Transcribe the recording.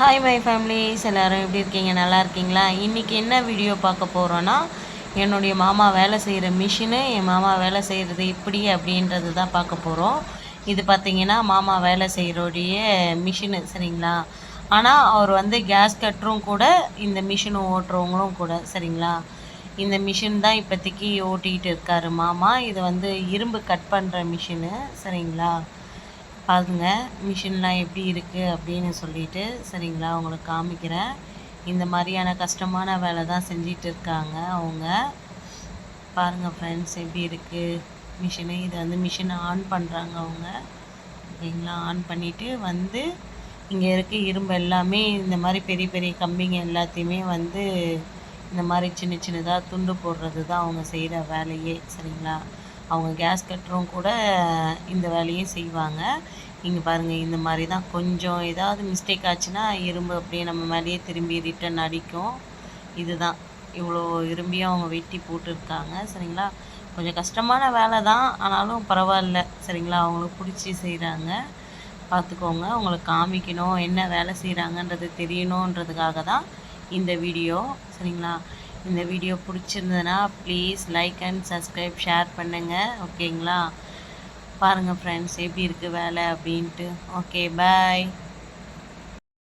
Hi my families எல்லோரும் எப்படி இருக்கீங்க? நல்லா இருக்கீங்களா? இன்றைக்கி என்ன வீடியோ பார்க்க போகிறோன்னா என்னுடைய மாமா வேலை செய்கிற மிஷினு என் மாமா வேலை செய்கிறது இப்படி அப்படின்றது தான் பார்க்க போகிறோம் இது பார்த்திங்கன்னா மாமா வேலை செய்கிறோடைய மிஷினு சரிங்களா? ஆனால் அவர் வந்து கேஸ் கட்டரும் கூட இந்த மிஷினை ஓட்டுறவங்களும் கூட சரிங்களா? இந்த மிஷின் தான் இப்போதைக்கு ஓட்டிகிட்டு இருக்காரு மாமா. இது வந்து இரும்பு கட் பண்ணுற மிஷினு சரிங்களா? பாருங்க மிஷின்லாம் எப்படி இருக்குது அப்படின்னு சொல்லிட்டு சரிங்களா உங்களுக்கு காமிக்கிறேன். இந்த மாதிரியான கஷ்டமான வேலை தான் செஞ்சிட்டு இருக்காங்க அவங்க. பாருங்கள் ஃப்ரெண்ட்ஸ் எப்படி இருக்குது மிஷினு இது வந்து மிஷினை ஆன் பண்ணுறாங்க அவங்க. ஓகேங்களா ஆன் பண்ணிவிட்டு வந்து இங்கே இருக்க இரும்பு எல்லாமே இந்த மாதிரி பெரிய பெரிய கம்பிங்க எல்லாத்தையுமே வந்து இந்த மாதிரி சின்ன சின்னதாக துண்டு போடுறது தான் அவங்க செய்கிற வேலையே சரிங்களா? அவங்க கேஸ் கட்டுறவங்க கூட இந்த வேலையே செய்வாங்க. இங்கே பாருங்கள் இந்த மாதிரி தான். கொஞ்சம் ஏதாவது மிஸ்டேக் ஆச்சுன்னா இரும்பு அப்படியே நம்ம மேலேயே திரும்பி ரிட்டன் அடிக்கும். இதுதான். இவ்வளோ இரும்பியும் அவங்க வெட்டி போட்டுருக்காங்க. சரிங்களா? கொஞ்சம் கஷ்டமான வேலை தான். ஆனாலும் பரவாயில்ல. சரிங்களா? அவங்களுக்கு பிடிச்சி செய்கிறாங்க பார்த்துக்கோங்க. உங்களுக்கு காமிக்கணும். என்ன வேலை செய்கிறாங்கன்றது தெரியணுன்றதுக்காக தான் இந்த வீடியோ சரிங்களா? இந்த வீடியோ பிடிச்சிருந்ததுன்னா please like and subscribe share பண்ணுங்கள் ஓகேங்களா பாருங்கள் ஃப்ரெண்ட்ஸ் எப்படி இருக்குது வேலை அப்படின்ட்டு. Okay bye